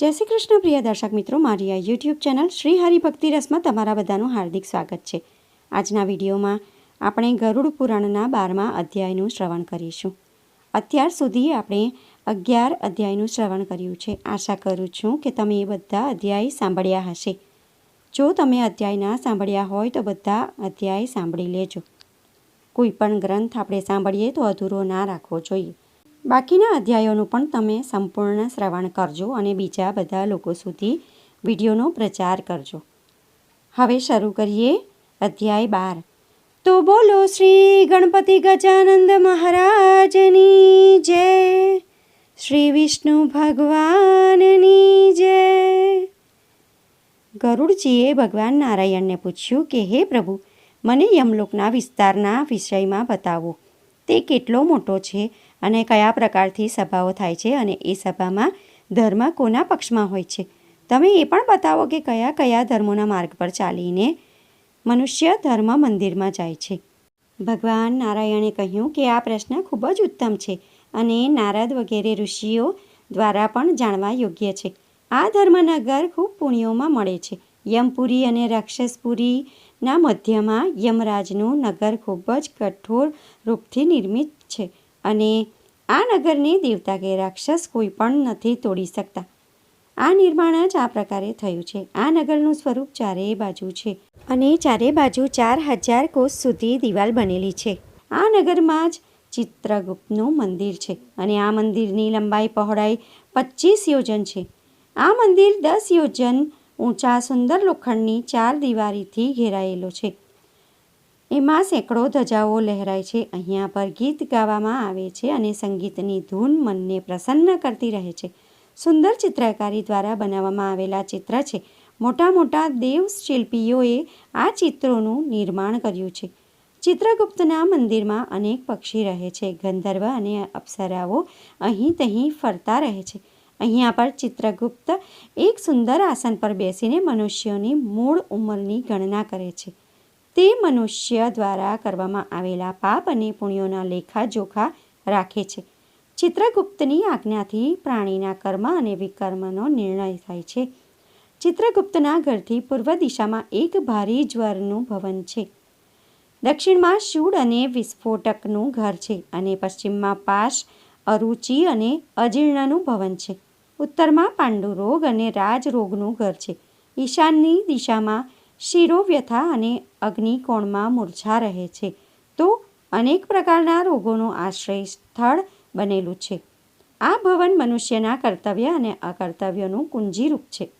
જય શ્રી કૃષ્ણ, પ્રિય દર્શક મિત્રો. મારી આ યુટ્યુબ ચેનલ શ્રી હરિભક્તિ રસમાં તમારા બધાનું હાર્દિક સ્વાગત છે. આજના વિડીયોમાં આપણે ગરુડ પુરાણના બારમા અધ્યાયનું શ્રવણ કરીશું. અત્યાર સુધી આપણે અગિયાર અધ્યાયનું શ્રવણ કર્યું છે. આશા કરું છું કે તમે એ બધા અધ્યાય સાંભળ્યા હશે. જો તમે અધ્યાય ના સાંભળ્યા હોય તો બધા અધ્યાય સાંભળી લેજો. કોઈ પણ ગ્રંથ આપણે સાંભળીએ તો અધૂરો ના રાખવો જોઈએ. બાકીના અધ્યાયોનું પણ તમે સંપૂર્ણ શ્રવણ કરજો અને બીજા બધા લોકો સુધી વિડીયોનો પ્રચાર કરજો. હવે શરૂ કરીએ અધ્યાય બાર. તો બોલો શ્રી ગણપતિ ગજાનંદ મહારાજની જય. શ્રી વિષ્ણુ ભગવાનની જય. ગરુડજીએ ભગવાન નારાયણને પૂછ્યું કે, હે પ્રભુ, મને યમલોકના વિસ્તારના વિષયમાં બતાવો. તે કેટલો મોટો છે? અને કયા પ્રકારથી સભાઓ થાય છે અને એ સભામાં ધર્મ કોના પક્ષમાં હોય છે? તમે એ પણ બતાવો કે કયા કયા ધર્મોના માર્ગ પર ચાલીને મનુષ્ય ધર્મ મંદિરમાં જાય છે. ભગવાન નારાયણે કહ્યું કે આ પ્રશ્ન ખૂબ જ ઉત્તમ છે અને નારદ વગેરે ઋષિઓ દ્વારા પણ જાણવા યોગ્ય છે. આ ધર્મનગર ખૂબ પુણ્યોમાં મળે છે. યમપુરી અને રાક્ષસપુરીના મધ્યમાં યમરાજનું નગર ખૂબ જ કઠોર રૂપથી નિર્મિત છે અને આ નગરને દેવતા કે રાક્ષસ કોઈ પણ નથી તોડી શકતા. આ નિર્માણ જ આ પ્રકારે થયું છે. આ નગરનું સ્વરૂપ ચારેય બાજુ છે અને ચારે બાજુ ચાર હજાર કોષ સુધી દિવાલ બનેલી છે. આ નગરમાં જ ચિત્રગુપ્તનું મંદિર છે અને આ મંદિરની લંબાઈ પહોળાઈ પચીસ યોજન છે. આ મંદિર દસ યોજન ઊંચા સુંદર લોખંડની ચાર દિવારીથી ઘેરાયેલો છે. એમાં સેંકડો ધજાઓ લહેરાય છે. અહીંયા પર ગીત ગાવામાં આવે છે અને સંગીતની ધૂન મનને પ્રસન્ન કરતી રહે છે. સુંદર ચિત્રકારી દ્વારા બનાવવામાં આવેલા ચિત્ર છે. મોટા મોટા દેવ શિલ્પીઓએ આ ચિત્રોનું નિર્માણ કર્યું છે. ચિત્રગુપ્તના મંદિરમાં અનેક પક્ષી રહે છે. ગંધર્વ અને અપ્સરાઓ અહીં તહીં ફરતા રહે છે. અહીંયા પર ચિત્રગુપ્ત એક સુંદર આસન પર બેસીને મનુષ્યોની મૂળ ઉંમરની ગણના કરે છે. તે મનુષ્ય દ્વારા કરવામાં આવેલા પાપ અને પુણ્યોના લેખાજોખા રાખે છે. ચિત્રગુપ્તની આજ્ઞાથી પ્રાણીના કર્મ અને વિકર્મનો નિર્ણય થાય છે. ચિત્રગુપ્તના ઘરથી પૂર્વ દિશામાં એક ભારી જ્વરનું ભવન છે. દક્ષિણમાં શૂળ અને વિસ્ફોટકનું ઘર છે અને પશ્ચિમમાં પાશ, અરુચિ અને અજીર્ણનું ભવન છે. ઉત્તરમાં પાંડુરોગ અને રાજરોગનું ઘર છે. ઈશાનની દિશામાં શિરોવ્યથા અને અગ્નિકોણમાં મૂર્છા રહે છે. તો અનેક પ્રકારના રોગોનું આશ્રય સ્થળ બનેલું છે. આ ભવન મનુષ્યના કર્તવ્ય અને અકર્તવ્યનું કુંજીરૂપ છે.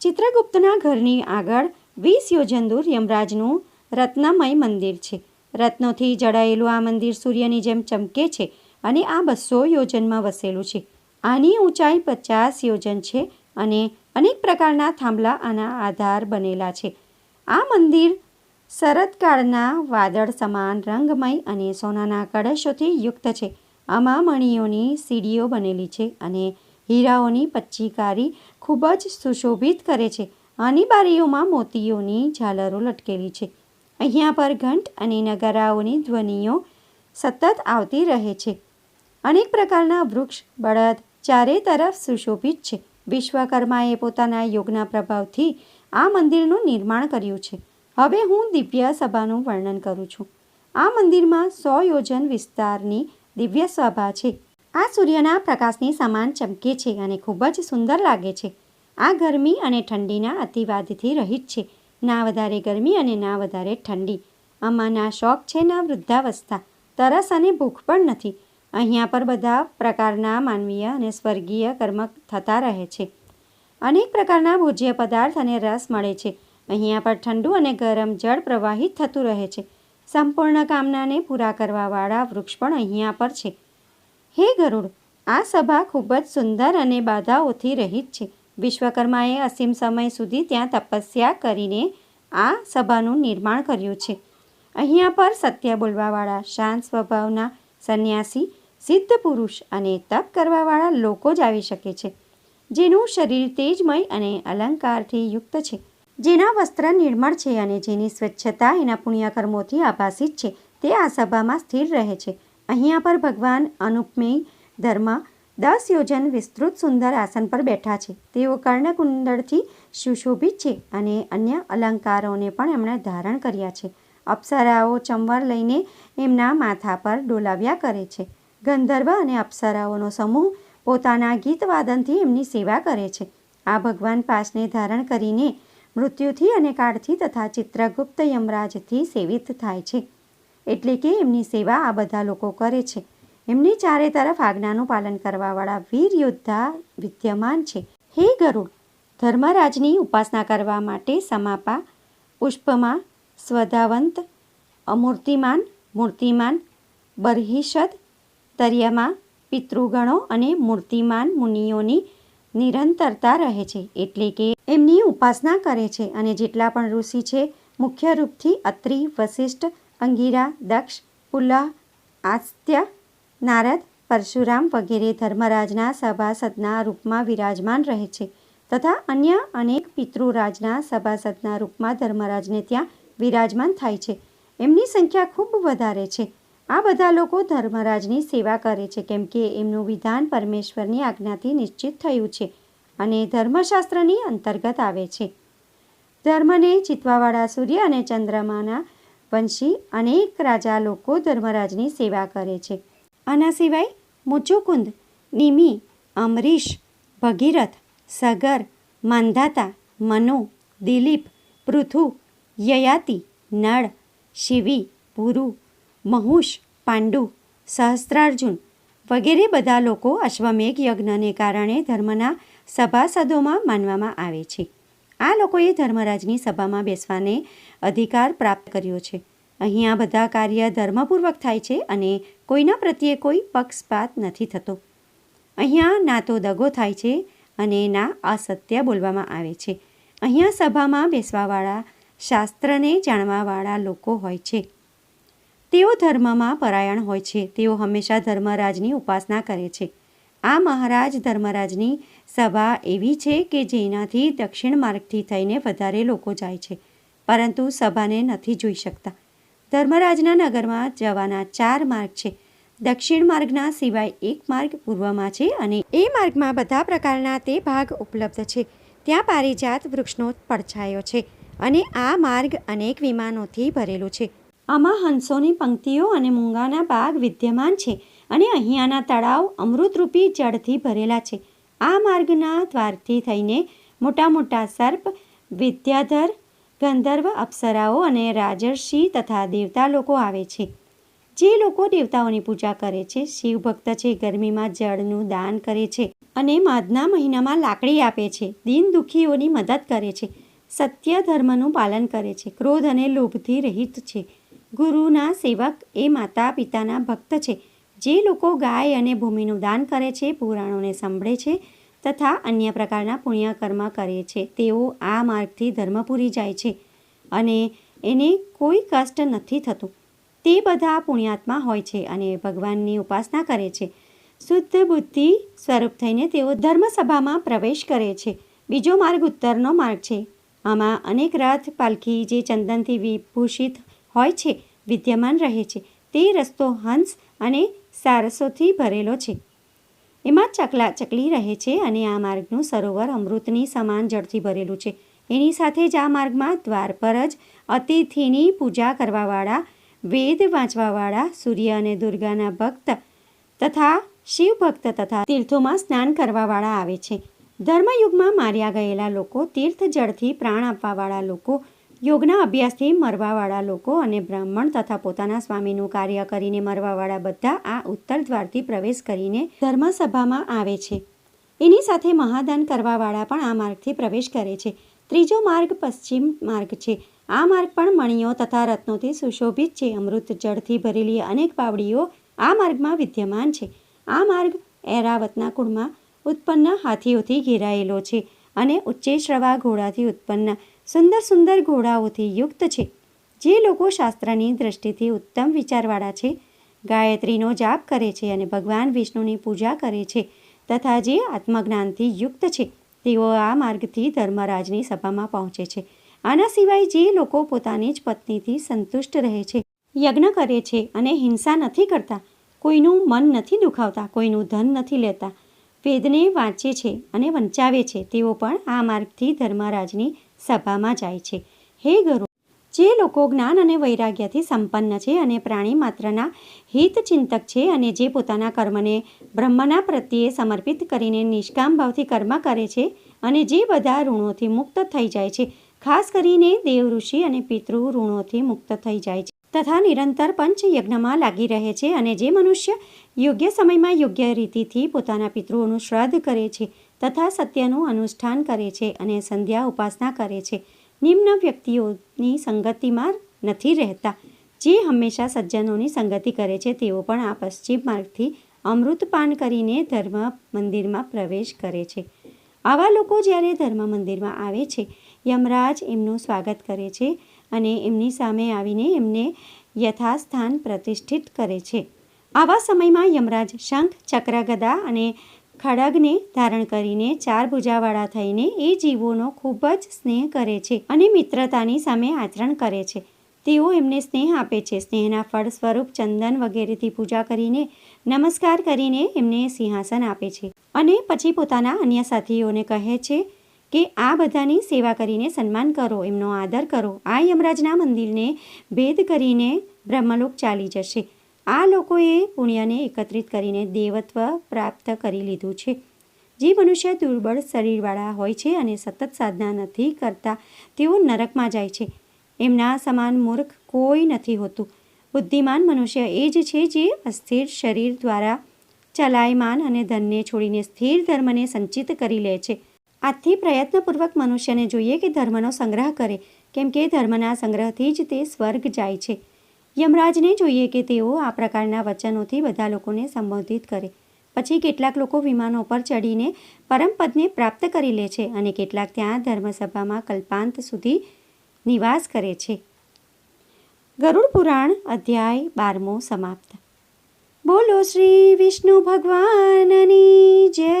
ચિત્રગુપ્તના ઘરની આગળ વીસ યોજન દૂર યમરાજનું રત્નમય મંદિર છે. રત્નોથી જડાયેલું આ મંદિર સૂર્યની જેમ ચમકે છે અને આ બસો યોજનમાં વસેલું છે. આની ઊંચાઈ પચાસ યોજન છે અને અનેક પ્રકારના થાંભલા આના આધાર બનેલા છે. આ મંદિર શરદકાળના વાદળ સમાન રંગમય અને સોનાના કળશોથી યુક્ત છે. આમાં મણીઓની સીડીઓ બનેલી છે અને હીરાઓની પચ્ચીકારી ખૂબ જ સુશોભિત કરે છે. આની બારીઓમાં મોતીઓની ઝાલરો લટકેલી છે. અહીંયા પર ઘંટ અને નગારાઓની ધ્વનિઓ સતત આવતી રહે છે. અનેક પ્રકારના વૃક્ષ, બળદ, ચારે તરફ સુશોભિત છે. વિશ્વકર્માએ પોતાના યોગના પ્રભાવથી આ મંદિરનું નિર્માણ કર્યું છે. હવે હું દિવ્ય સભાનું વર્ણન કરું છું. આ મંદિરમાં સો યોજન વિસ્તારની દિવ્ય સભા છે. આ સૂર્યના પ્રકાશની સમાન ચમકે છે અને ખૂબ જ સુંદર લાગે છે. આ ગરમી અને ઠંડીના અતિવાદથી રહિત છે. ના વધારે ગરમી અને ના વધારે ઠંડી. આમાં ના શોખ છે, ના વૃદ્ધાવસ્થા. તરસ અને ભૂખ પણ નથી. અહીંયા પર બધા પ્રકારના માનવીય અને સ્વર્ગીય કર્મ થતા રહે છે. અનેક પ્રકારના ભોજ્ય પદાર્થ અને રસ મળે છે. અહીંયા પર ઠંડુ અને ગરમ જળ પ્રવાહિત થતું રહે છે. સંપૂર્ણ કામનાને પૂરા કરવાવાળા વૃક્ષ પણ અહીંયા પર છે. હે ગરુડ, આ સભા ખૂબ જ સુંદર અને બાધાઓથી રહિત છે. વિશ્વકર્માએ અસીમ સમય સુધી ત્યાં તપસ્યા કરીને આ સભાનું નિર્માણ કર્યું છે. અહીંયા પર સત્ય બોલવાવાળા, શાંત સ્વભાવના, સંન્યાસી, સિદ્ધ પુરુષ અને તપ કરવાવાળા લોકો જ આવી શકે છે. જેનું શરીર તેજમય અને અલંકારથી યુક્ત છે. જેના વસ્ત્ર નિર્મળ છે અને જેની સ્વચ્છતા એના પુણ્યકર્મોથી આભાસિત છે. તે આ સભામાં સ્થિર રહે છે. અહીંયા પર ભગવાન અનુપમેય ધર્મ દસ યોજન વિસ્તૃત સુંદર આસન પર બેઠા છે. તેઓ કર્ણકુંડળથી સુશોભિત છે અને અન્ય અલંકારોને પણ એમણે ધારણ કર્યા છે. અપ્સરાઓ ચંવર લઈને એમના માથા પર ડોલાવ્યા કરે છે. ગંધર્વ અને અપ્સરાઓનો સમૂહ પોતાના ગીતવાદનથી એમની સેવા કરે છે. આ ભગવાન પાસને ધારણ કરીને મૃત્યુથી અને કાળથી તથા ચિત્રગુપ્ત યમરાજથી સેવિત થાય છે. એટલે કે એમની સેવા આ બધા લોકો કરે છે. એમની ચારે તરફ આજ્ઞાનું પાલન કરવાવાળા વીર યોદ્ધા વિદ્યમાન છે. હે ગરુડ, ધર્મરાજની ઉપાસના કરવા માટે સમાપા, પુષ્પમાં, સ્વધાવંત, અમૂર્તિમાન, મૂર્તિમાન, બર્હિષદ દરિયામાં પિતૃગણો અને મૂર્તિમાન મુનિઓની નિરંતરતા રહે છે, એટલે કે એમની ઉપાસના કરે છે અને જેટલા પણ ઋષિ છે, મુખ્ય રૂપથી અત્રિ વશિષ્ઠ અંગીરા, દક્ષ પુલહ આસ્ત્ય, નારદ, પરશુરામ વગેરે ધર્મરાજના સભાસદના રૂપમાં વિરાજમાન રહે છે તથા અન્ય અનેક પિતૃરાજના સભાસદના રૂપમાં ધર્મરાજને ત્યાં વિરાજમાન થાય છે. એમની સંખ્યા ખૂબ વધારે છે આ બધા લોકો ધર્મરાજની સેવા કરે છે, કેમ કે એમનું વિધાન પરમેશ્વરની આજ્ઞાથી નિશ્ચિત થયું છે અને ધર્મશાસ્ત્રની અંતર્ગત આવે છે. ધર્મને જીતવાવાળા સૂર્ય અને ચંદ્રમાના વંશી અનેક રાજા લોકો ધર્મરાજની સેવા કરે છે. આના સિવાય મુચુકુંદ, નિમી, અમરીશ, ભગીરથ, સગર માંધાતા મનુ, દિલીપ, પૃથુ, યયાતિ, નળ, શિવી, પુરુ મહુષ પાંડુ, સહસ્ત્રાર્જુન વગેરે બધા લોકો અશ્વમેઘ યજ્ઞને કારણે ધર્મના સભાસદોમાં માનવામાં આવે છે. આ લોકોએ ધર્મરાજની સભામાં બેસવાને અધિકાર પ્રાપ્ત કર્યો છે. અહીં આ બધા કાર્ય ધર્મપૂર્વક થાય છે અને કોઈના પ્રત્યે કોઈ પક્ષપાત નથી થતો. અહીંયા ના તો દગો થાય છે અને ના અસત્ય બોલવામાં આવે છે. અહીંયા સભામાં બેસવાવાળા શાસ્ત્રને જાણવાવાળા લોકો હોય છે. તેઓ ધર્મમાં પરાયણ હોય છે. તેઓ હંમેશા ધર્મરાજની ઉપાસના કરે છે. આ મહારાજ ધર્મરાજની સભા એવી છે કે જેનાથી દક્ષિણ માર્ગથી થઈને વધારે લોકો જાય છે, પરંતુ સભાને નથી જોઈ શકતા. ધર્મરાજના નગરમાં જવાના ચાર માર્ગ છે. દક્ષિણ માર્ગના સિવાય એક માર્ગ પૂર્વમાં છે અને એ માર્ગમાં બધા પ્રકારના તે ભાગ ઉપલબ્ધ છે. ત્યાં પારિજાત વૃક્ષનો પડછાયો છે અને આ માર્ગ અનેક વિમાનોથી ભરેલો છે. આમાં હંસોની પંક્તિઓ અને મૂંગાના બાગ વિદ્યમાન છે અને અહીંયાના તળાવ અમૃતરૂપી જળથી ભરેલા છે. આ માર્ગના દ્વારથી થઈને મોટા મોટા સર્પ, વિદ્યાધર, ગંધર્વ અપ્સરાઓ અને રાજર્ષિ તથા દેવતા લોકો આવે છે. જે લોકો દેવતાઓની પૂજા કરે છે શિવ ભક્ત છે, ગરમીમાં જળનું દાન કરે છે અને માધના મહિનામાં લાકડી આપે છે, દીન દુઃખીઓની મદદ કરે છે, સત્ય ધર્મનું પાલન કરે છે, ક્રોધ અને લોભથી રહિત છે. ગુરુના સેવક એ માતા પિતાના ભક્ત છે. જે લોકો ગાય અને ભૂમિનું દાન કરે છે, પુરાણોને સાંભળે છે તથા અન્ય પ્રકારના પુણ્યકર્મ કરે છે, તેઓ આ માર્ગથી ધર્મપુરી જાય છે અને એને કોઈ કષ્ટ નથી થતું. તે બધા પુણ્યાત્મા હોય છે અને ભગવાનની ઉપાસના કરે છે. શુદ્ધ બુદ્ધિ સ્વરૂપ થઈને તેઓ ધર્મસભામાં પ્રવેશ કરે છે. બીજો માર્ગ ઉત્તરનો માર્ગ છે. આમાં અનેક રથ, પાલખી જે ચંદનથી વિભૂષિત હોય છે, વિદ્યમાન રહે છે. તે રસ્તો હંસ અને સારસોથી ભરેલો છે. એમાં ચકલા ચકલી રહે છે અને આ માર્ગનું સરોવર અમૃતની સમાન જળથી ભરેલું છે. એની સાથે જ આ માર્ગમાં દ્વાર પર જ અતિથિની પૂજા કરવાવાળા, વેદ વાંચવાવાળા, સૂર્ય અને દુર્ગાના ભક્ત તથા શિવ ભક્ત તથા તીર્થોમાં સ્નાન કરવાવાળા આવે છે. ધર્મયુગમાં માર્યા ગયેલા લોકો તીર્થ જળથી પ્રાણ આપવાવાળા લોકો યોગના અભ્યાસથી મરવાવાળા લોકો અને બ્રાહ્મણ તથા પોતાના સ્વામીનું કાર્ય કરીને મરવાવાળા બધા આ ઉત્તર દ્વારથી પ્રવેશ કરીને ધર્મસભામાં આવે છે. એની સાથે મહાદાન કરવાવાળા પણ આ માર્ગથી પ્રવેશ કરે છે. ત્રીજો માર્ગ પશ્ચિમ માર્ગ છે. આ માર્ગ પણ મણીઓ તથા રત્નોથી સુશોભિત છે. અમૃત જળથી ભરેલી અનેક પાવડીઓ આ માર્ગમાં વિદ્યમાન છે. આ માર્ગ એરાવતના કુળમાં ઉત્પન્ન હાથીઓથી ઘેરાયેલો છે અને ઉચ્ચેશ્રવા ઘોડાથી ઉત્પન્ન સુંદર સુંદર ઘોડાઓથી યુક્ત છે. જે લોકો શાસ્ત્રની દ્રષ્ટિથી ઉત્તમ વિચારવાળા છે. ગાયત્રીનો જાપ કરે છે અને ભગવાન વિષ્ણુની પૂજા કરે છે તથા જે આત્મજ્ઞાનથી યુક્ત છે, તેઓ આ માર્ગથી ધર્મરાજની સભામાં પહોંચે છે. આના સિવાય જે લોકો પોતાની જ પત્નીથી સંતુષ્ટ રહે છે, યજ્ઞ કરે છે અને હિંસા નથી કરતા, કોઈનું મન નથી દુખાવતા, કોઈનું ધન નથી લેતા, વેદને વાંચે છે અને વંચાવે છે, તેઓ પણ આ માર્ગથી ધર્મરાજની સભામાં જાય છે. હે ગુરુ જે લોકો જ્ઞાન અને વૈરાગ્યથી સંપન્ન છે અને પ્રાણી માત્રના હિતચિંતક છે અને જે પોતાના કર્મને બ્રહ્મના પ્રત્યે સમર્પિત કરીને નિષ્કામ ભાવથી કર્મ કરે છે અને જે બધા ઋણોથી મુક્ત થઈ જાય છે, ખાસ કરીને દેવ ઋષિ અને પિતૃ ઋણોથી મુક્ત થઈ જાય છે, તથા નિરંતર પંચયજ્ઞમાં લાગી રહે છે અને જે મનુષ્ય યોગ્ય સમયમાં યોગ્ય રીતિથી પોતાના પિતૃઓનું શ્રાદ્ધ કરે છે તથા સત્યનું અનુષ્ઠાન કરે છે અને સંધ્યા ઉપાસના કરે છે. નિમ્ન વ્યક્તિઓની સંગતિમાં નથી રહેતા. જે હંમેશા સજ્જનોની સંગતિ કરે છે, તેઓ પણ આ પશ્ચિમ માર્ગથી અમૃતપાન કરીને ધર્મ મંદિરમાં પ્રવેશ કરે છે. આવા લોકો જ્યારે ધર્મ મંદિરમાં આવે છે, યમરાજ એમનું સ્વાગત કરે છે અને એમની સામે આવીને એમને યથાસ્થાન પ્રતિષ્ઠિત કરે છે. આવા સમયમાં યમરાજ શંખ, ચક્રગદા અને ખડગને ધારણ કરીને ચાર ભુજાવાળા થઈને એ જીવોનો ખૂબ જ સ્નેહ કરે છે અને મિત્રતાની સામે આચરણ કરે છે. તેઓ એમને સ્નેહ આપે છે. સ્નેહના ફળ સ્વરૂપ ચંદન વગેરેથી પૂજા કરીને નમસ્કાર કરીને એમને સિંહાસન આપે છે. અને પછી પોતાના અન્ય સાથીઓને કહે છે કે, આ બધાની સેવા કરીને સન્માન કરો, એમનો આદર કરો. આ યમરાજના મંદિરને ભેદ કરીને બ્રહ્મલોક ચાલી જશે. આ લોકોએ પુણ્યને એકત્રિત કરીને દેવત્વ પ્રાપ્ત કરી લીધું છે. જે મનુષ્ય દુર્બળ શરીરવાળા હોય છે અને સતત સાધના નથી કરતા, તેઓ નરકમાં જાય છે. એમના સમાન મૂર્ખ કોઈ નથી હોતું. બુદ્ધિમાન મનુષ્ય એ જ છે જે અસ્થિર શરીર દ્વારા ચલાયમાન અને ધનને છોડીને સ્થિર ધર્મને સંચિત કરી લે છે. આજથી પ્રયત્નપૂર્વક મનુષ્યને જોઈએ કે ધર્મનો સંગ્રહ કરે, કેમ કે ધર્મના સંગ્રહથી જ તે સ્વર્ગ જાય છે. યમરાજને જોઈએ કે તેઓ આ પ્રકારના વચનોથી બધા લોકોને સંબોધિત કરે. પછી કેટલાક લોકો વિમાનો પર ચડીને પરમપદને પ્રાપ્ત કરી લે છે અને કેટલાક ત્યાં ધર્મસભામાં કલ્પાંત સુધી નિવાસ કરે છે. ગરુડ પુરાણ અધ્યાય બારમો સમાપ્ત. બોલો શ્રી વિષ્ણુ ભગવાનની જય.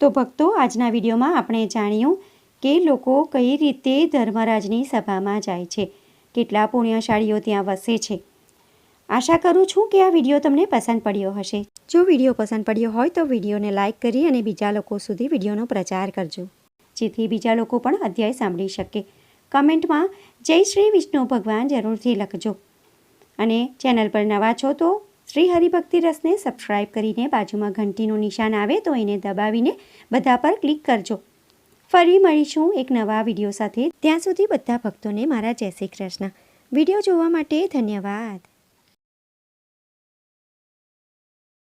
તો ભક્તો, આજના વિડીયોમાં આપણે જાણ્યું કે લોકો કઈ રીતે ધર્મરાજની સભામાં જાય છે. કેટલા પુણ્યશાળીઓ ત્યાં વસે છે. આશા કરું છું કે આ વીડિયો તમને પસંદ પડ્યો હશે. જો વીડિયો પસંદ પડ્યો હોય તો વિડીયોને લાઇક કરી અને બીજા લોકો સુધી વિડીયોનો પ્રચાર કરજો. જેથી બીજા લોકો પણ અધ્યાય સાંભળી શકે. કમેન્ટમાં જય શ્રી વિષ્ણુ ભગવાન જરૂરથી લખજો. અને ચેનલ પર નવા છો તો શ્રી હરિભક્તિ રસને સબસ્ક્રાઇબ કરીને બાજુમાં ઘંટીનું નિશાન આવે તો એને દબાવીને બધા પર ક્લિક કરજો. ફરી મળીશું એક નવા વીડિયો સાથે. ત્યાં સુધી બધા ભક્તોને મારા જય શ્રી કૃષ્ણ. વીડિયો જોવા માટે ધન્યવાદ.